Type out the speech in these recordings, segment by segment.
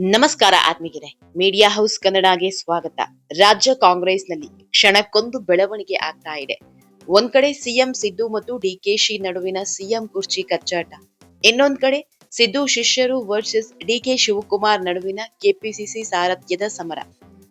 ನಮಸ್ಕಾರ ಆತ್ಮೀಗಿರೆ media house ಕನ್ನಡಗೆ ಸ್ವಾಗತ. ರಾಜ್ಯ ಕಾಂಗ್ರೆಸ್ನಲ್ಲಿ ಕ್ಷಣಕ್ಕೊಂದು ಬೆಳವಣಿಗೆ ಆಗ್ತಾ ಇದೆ. ಒಂದ್ ಕಡೆ ಸಿಎಂ ಸಿದ್ದು ಮತ್ತು ಡಿಕೆಶಿ ನಡುವಿನ ಸಿಎಂ ಕುರ್ಚಿ ಕಚ್ಚಾಟ. ಇನ್ನೊಂದ್ ಕಡೆ ಸಿದ್ದು ಶಿಷ್ಯರು ವರ್ಸಸ್ ಡಿಕೆ ಶಿವಕುಮಾರ್ ನಡುವಿನ ಕೆಪಿಸಿಸಿ ಸಾರಥ್ಯದ ಸಮರ.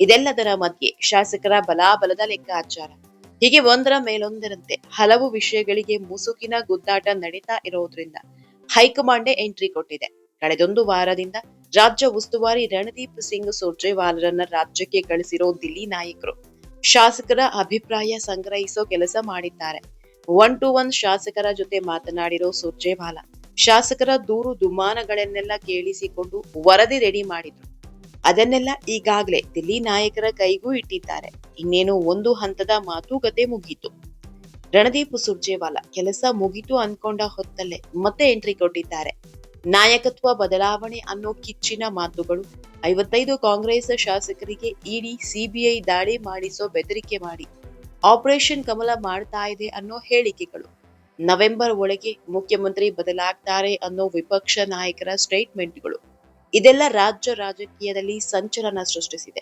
ಇದೆಲ್ಲದರ ಮಧ್ಯೆ ಶಾಸಕರ ಬಲಾಬಲದ ಲೆಕ್ಕಾಚಾರ. ಹೀಗೆ ಒಂದರ ಮೇಲೊಂದರಂತೆ ಹಲವು ವಿಷಯಗಳಿಗೆ ಮುಸುಕಿನ ಗುದ್ದಾಟ ನಡೀತಾ ಇರೋದ್ರಿಂದ ಹೈಕಮಾಂಡೇ ಎಂಟ್ರಿ ಕೊಟ್ಟಿದೆ. ಕಳೆದೊಂದು ವಾರದಿಂದ ರಾಜ್ಯ ಉಸ್ತುವಾರಿ ರಣದೀಪ್ ಸಿಂಗ್ ಸುರ್ಜೇವಾಲರನ್ನ ರಾಜ್ಯಕ್ಕೆ ಕಳಿಸಿರೋ ದಿಲ್ಲಿ ನಾಯಕರು. ಶಾಸಕರ ಅಭಿಪ್ರಾಯ ಸಂಗ್ರಹಿಸೋ ಕೆಲಸ ಮಾಡಿದ್ದಾರೆ. ಒನ್ ಟು ಒನ್ ಶಾಸಕರ ಜೊತೆ ಮಾತನಾಡಿರೋ ಸುರ್ಜೇವಾಲ, ಶಾಸಕರ ದೂರು ದುಮಾನಗಳನ್ನೆಲ್ಲ ಕೇಳಿಸಿಕೊಂಡು ವರದಿ ರೆಡಿ ಮಾಡಿದ್ರು. ಅದನ್ನೆಲ್ಲ ಈಗಾಗಲೇ ದಿಲ್ಲಿ ನಾಯಕರ ಕೈಗೂ ಇಟ್ಟಿದ್ದಾರೆ. ಇನ್ನೇನು ಒಂದು ಹಂತದ ಮಾತುಕತೆ ಮುಗೀತು. ರಣದೀಪ್ ಸುರ್ಜೇವಾಲ, ಕೆಲಸ ಮುಗಿತು ಅನ್ಕೊಂಡ ಹೊತ್ತಲ್ಲೇ ಮತ್ತೆ ಎಂಟ್ರಿ ಕೊಟ್ಟಿದ್ದಾರೆ. ನಾಯಕತ್ವ ಬದಲಾವಣೆ ಅನ್ನೋ ಕಿಚ್ಚಿನ ಮಾತುಗಳು. ಐವತ್ತೈದು ಕಾಂಗ್ರೆಸ್ ಶಾಸಕರಿಗೆ ಇಡಿ ಸಿಬಿಐ ದಾಳಿ ಮಾಡಿಸೋ ಬೆದರಿಕೆ ಮಾಡಿ. ಆಪರೇಷನ್ ಕಮಲ ಮಾಡ್ತಾ ಇದೆ ಅನ್ನೋ ಹೇಳಿಕೆಗಳು. ನವೆಂಬರ್ ಒಳಗೆ ಮುಖ್ಯಮಂತ್ರಿ ಬದಲಾಗ್ತಾರೆ ಅನ್ನೋ ವಿಪಕ್ಷ ನಾಯಕರ ಸ್ಟೇಟ್ಮೆಂಟ್ಗಳು. ಇದೆಲ್ಲ ರಾಜ್ಯ ರಾಜಕೀಯದಲ್ಲಿ ಸಂಚಲನ ಸೃಷ್ಟಿಸಿದೆ.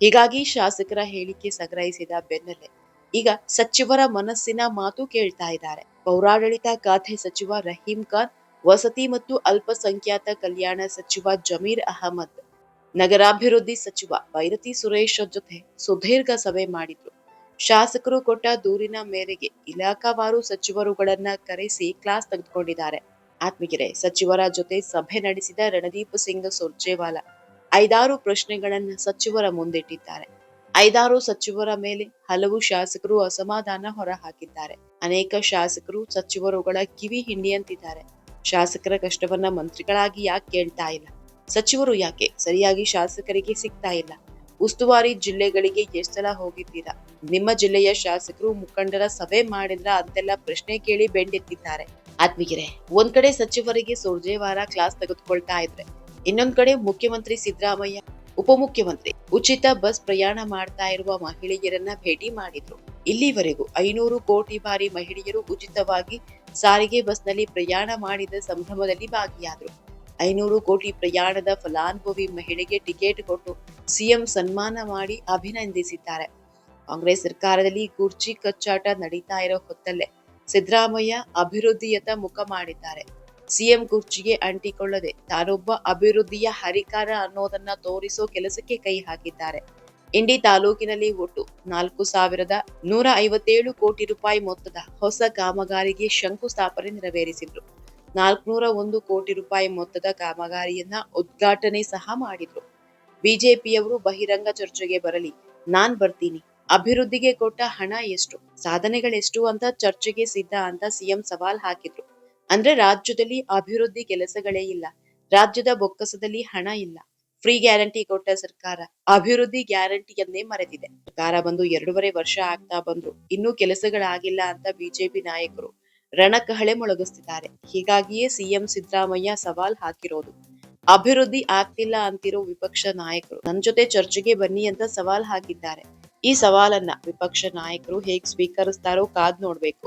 ಹೀಗಾಗಿ ಶಾಸಕರ ಹೇಳಿಕೆ ಸಂಗ್ರಹಿಸಿದ ಬೆನ್ನಲ್ಲೇ. ಈಗ ಸಚಿವರ ಮನಸ್ಸಿನ ಮಾತು ಕೇಳ್ತಾ ಇದ್ದಾರೆ. ಪೌರಾಡಳಿತ ಖಾತೆ ಸಚಿವ ರಹೀಂ ಖಾನ್ ವಸತಿ ಮತ್ತು ಅಲ್ಪಸಂಖ್ಯಾತ ಕಲ್ಯಾಣ ಸಚಿವ ಜಮೀರ್ ಅಹಮದ್, ನಗರಾಭಿವೃದ್ಧಿ ಸಚಿವ ಬೈರತಿ ಸುರೇಶ್ ಜೊತೆ ಸುದೀರ್ಘ ಸಭೆ ಮಾಡಿದ್ರು. ಶಾಸಕರು ಕೊಟ್ಟ ದೂರಿನ ಮೇರೆಗೆ ಇಲಾಖಾವಾರು ಸಚಿವರುಗಳನ್ನ ಕರೆಸಿ ಕ್ಲಾಸ್ ತೆಗೆದುಕೊಂಡಿದ್ದಾರೆ. ಆತ್ಮಗೆರೆ ಸಚಿವರ ಜೊತೆ ಸಭೆ ನಡೆಸಿದ ರಣದೀಪ್ ಸಿಂಗ್ ಸುರ್ಜೇವಾಲಾ ಐದಾರು ಪ್ರಶ್ನೆಗಳನ್ನ ಸಚಿವರ ಮುಂದಿಟ್ಟಿದ್ದಾರೆ. ಐದಾರು ಸಚಿವರ ಮೇಲೆ ಹಲವು ಶಾಸಕರು ಅಸಮಾಧಾನ ಹೊರಹಾಕಿದ್ದಾರೆ. ಅನೇಕ ಶಾಸಕರು ಸಚಿವರುಗಳ ಕಿವಿ ಹಿಂಡಿಯಂತಿದ್ದಾರೆ. ಶಾಸಕರ ಕಷ್ಟವನ್ನ ಮಂತ್ರಿಗಳಾಗಿ ಯಾಕೆ ಕೇಳ್ತಾ ಇಲ್ಲ? ಸಚಿವರು ಯಾಕೆ ಸರಿಯಾಗಿ ಶಾಸಕರಿಗೆ ಸಿಗ್ತಾ ಇಲ್ಲ? ಉಸ್ತುವಾರಿ ಜಿಲ್ಲೆಗಳಿಗೆ ಎಷ್ಟು ಸಲ ಹೋಗಿದ್ದೀರಾ? ನಿಮ್ಮ ಜಿಲ್ಲೆಯ ಶಾಸಕರು ಮುಖಂಡರ ಸಭೆ ಮಾಡಿದ್ರ ಅಂತೆಲ್ಲ ಪ್ರಶ್ನೆ ಕೇಳಿ ಬೆಂಡೆತ್ತಿದ್ದಾರೆ. ಆತ್ಮಗಿರೆ ಒಂದ್ ಕಡೆ ಸಚಿವರಿಗೆ ಸುರ್ಜೇವಾರ ಕ್ಲಾಸ್ ತೆಗೆದುಕೊಳ್ತಾ ಇದ್ರೆ, ಇನ್ನೊಂದ್ ಕಡೆ ಮುಖ್ಯಮಂತ್ರಿ ಸಿದ್ದರಾಮಯ್ಯ, ಉಪಮುಖ್ಯಮಂತ್ರಿ ಉಚಿತ ಬಸ್ ಪ್ರಯಾಣ ಮಾಡ್ತಾ ಇರುವ ಮಹಿಳೆಯರನ್ನ ಭೇಟಿ ಮಾಡಿದ್ರು. ಇಲ್ಲಿವರೆಗೂ ಐನೂರು ಕೋಟಿ ಬಾರಿ ಮಹಿಳೆಯರು ಉಚಿತವಾಗಿ ಸಾರಿಗೆ ಬಸ್ನಲ್ಲಿ ಪ್ರಯಾಣ ಮಾಡಿದ ಸಂಭ್ರಮದಲ್ಲಿ ಭಾಗಿಯಾದರು. ಐನೂರು ಕೋಟಿ ಪ್ರಯಾಣದ ಫಲಾನುಭವಿ ಮಹಿಳೆಗೆ ಟಿಕೆಟ್ ಕೊಟ್ಟು ಸಿಎಂ ಸನ್ಮಾನ ಮಾಡಿ ಅಭಿನಂದಿಸಿದ್ದಾರೆ. ಕಾಂಗ್ರೆಸ್ ಸರ್ಕಾರದಲ್ಲಿ ಕುರ್ಚಿ ಕಚ್ಚಾಟ ನಡೀತಾ ಇರೋ ಹೊತ್ತಲ್ಲೇ ಸಿದ್ದರಾಮಯ್ಯ ಅಭಿವೃದ್ಧಿಯತ್ತ ಮುಖ ಮಾಡಿದ್ದಾರೆ. ಸಿಎಂ ಕುರ್ಚಿಗೆ ಅಂಟಿಕೊಳ್ಳದೆ ತಾನೊಬ್ಬ ಅಭಿವೃದ್ಧಿಯ ಹರಿಕಾರ ಅನ್ನೋದನ್ನ ತೋರಿಸೋ ಕೆಲಸಕ್ಕೆ ಕೈ ಹಾಕಿದ್ದಾರೆ. ಇಂಡಿ ತಾಲೂಕಿನಲ್ಲಿ ಒಟ್ಟು ನಾಲ್ಕು ಸಾವಿರದ ನೂರ ಐವತ್ತೇಳು ಕೋಟಿ ರೂಪಾಯಿ ಮೊತ್ತದ ಹೊಸ ಕಾಮಗಾರಿಗೆ ಶಂಕುಸ್ಥಾಪನೆ ನೆರವೇರಿಸಿದ್ರು. ನಾಲ್ಕುನೂರ ಒಂದು ಕೋಟಿ ರೂಪಾಯಿ ಮೊತ್ತದ ಕಾಮಗಾರಿಯನ್ನ ಉದ್ಘಾಟನೆ ಸಹ ಮಾಡಿದ್ರು. ಬಿಜೆಪಿಯವರು ಬಹಿರಂಗ ಚರ್ಚೆಗೆ ಬರಲಿ, ನಾನ್ ಬರ್ತೀನಿ, ಅಭಿವೃದ್ಧಿಗೆ ಕೊಟ್ಟ ಹಣ ಎಷ್ಟು, ಸಾಧನೆಗಳೆಷ್ಟು ಅಂತ ಚರ್ಚೆಗೆ ಸಿದ್ಧ ಅಂತ ಸಿಎಂ ಸವಾಲ್ ಹಾಕಿದ್ರು. ಅಂದ್ರೆ ರಾಜ್ಯದಲ್ಲಿ ಅಭಿವೃದ್ಧಿ ಕೆಲಸಗಳೇ ಇಲ್ಲ, ರಾಜ್ಯದ ಬೊಕ್ಕಸದಲ್ಲಿ ಹಣ ಇಲ್ಲ ಫ್ರೀ ಗ್ಯಾರಂಟಿ ಕೊಟ್ಟ ಸರ್ಕಾರ ಅಭಿವೃದ್ಧಿ ಗ್ಯಾರಂಟಿಯನ್ನೇ ಮರೆತಿದೆ. ಸರ್ಕಾರ ಬಂದು ಎರಡೂವರೆ ವರ್ಷ ಆಗ್ತಾ ಬಂದ್ರು. ಇನ್ನೂ ಕೆಲಸಗಳಾಗಿಲ್ಲ ಅಂತ ಬಿಜೆಪಿ ನಾಯಕರು ರಣಕಹಳೆ ಮೊಳಗಿಸ್ತಿದ್ದಾರೆ. ಹೀಗಾಗಿಯೇ ಸಿಎಂ ಸಿದ್ದರಾಮಯ್ಯ ಸವಾಲ್ ಹಾಕಿರೋದು, ಅಭಿವೃದ್ಧಿ ಆಗ್ತಿಲ್ಲ ಅಂತಿರೋ ವಿಪಕ್ಷ ನಾಯಕರು, ನನ್ ಜೊತೆ ಚರ್ಚೆಗೆ ಬನ್ನಿ ಅಂತ ಸವಾಲ್ ಹಾಕಿದ್ದಾರೆ. ಈ ಸವಾಲನ್ನ ವಿಪಕ್ಷ ನಾಯಕರು ಹೇಗ್ ಸ್ವೀಕರಿಸ್ತಾರೋ ಕಾದ್ ನೋಡ್ಬೇಕು.